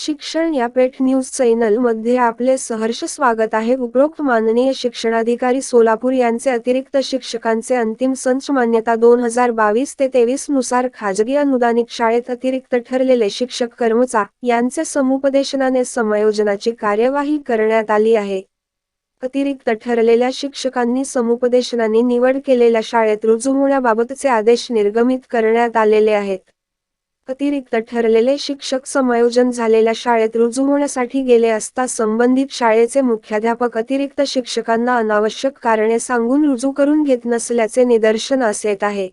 शिक्षण या पेठ न्यूज चॅनलमध्ये आपले सहर्ष स्वागत आहे. उपरोक्त माननीय शिक्षणाधिकारी सोलापूर यांचे अतिरिक्त शिक्षकांचे अंतिम संच मान्यता दोन हजार बावीस ते तेवीसनुसार खाजगी अनुदानित शाळेत अतिरिक्त ठरलेले शिक्षक कर्मचा यांचे समुपदेशनाने समायोजनाची कार्यवाही करण्यात आली आहे. अतिरिक्त ठरलेल्या शिक्षकांनी समुपदेशनाने निवड केलेल्या शाळेत रुजू होण्याबाबतचे आदेश निर्गमित करण्यात आलेले आहेत. अतिरिक्त ठरलेले शिक्षक समायोजन झालेल्या शाळेत रुजू होण्यासाठी गेले असता संबंधित शाळेचे मुख्याध्यापक अतिरिक्त शिक्षकांना अनावश्यक कारणे सांगून रुजू करून घेत नसल्याचे निदर्शनास येत आहे.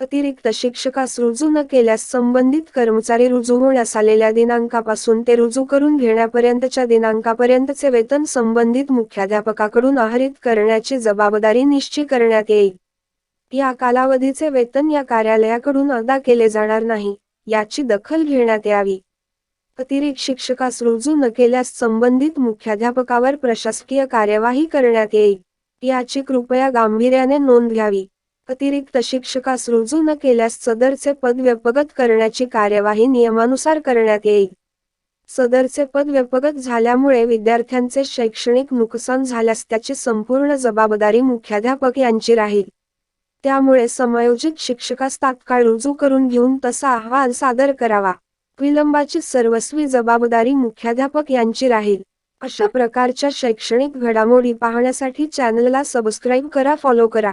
अतिरिक्त शिक्षकास रुजू न केल्यास संबंधित कर्मचारी रुजू होण्यास आलेल्या दिनांकापासून ते रुजू करून घेण्यापर्यंतच्या दिनांकापर्यंतचे वेतन संबंधित मुख्याध्यापकाकडून आहरित करण्याची जबाबदारी निश्चित करण्यात येईल. या कालावधीचे वेतन या कार्यालयाकडून अदा केले जाणार नाही. याची दखल घेण्यात यावी. अतिरिक्त शिक्षकास रुजू न केल्यास संबंधित मुख्याध्यापकावर प्रशासकीय कार्यवाही करण्यात येईल. याची कृपया गांभीर्याने नोंद घ्यावी. अतिरिक्त शिक्षकास रुजू न केल्यास सदरचे पद व्यपगत करण्याची कार्यवाही नियमानुसार करण्यात येईल. सदरचे पद व्यपगत झाल्यामुळे विद्यार्थ्यांचे शैक्षणिक नुकसान झाल्यास त्याची संपूर्ण जबाबदारी मुख्याध्यापक यांची राहील. त्यामुळे समायोजित शिक्षकास तात्काळ रुजू करून घेऊन तसा अहवाल सादर करावा. विलंबाची सर्वस्वी जबाबदारी मुख्याध्यापक यांची राहील. अशा प्रकारच्या शैक्षणिक घडामोडी पाहण्यासाठी चॅनलला सबस्क्राईब करा फॉलो करा.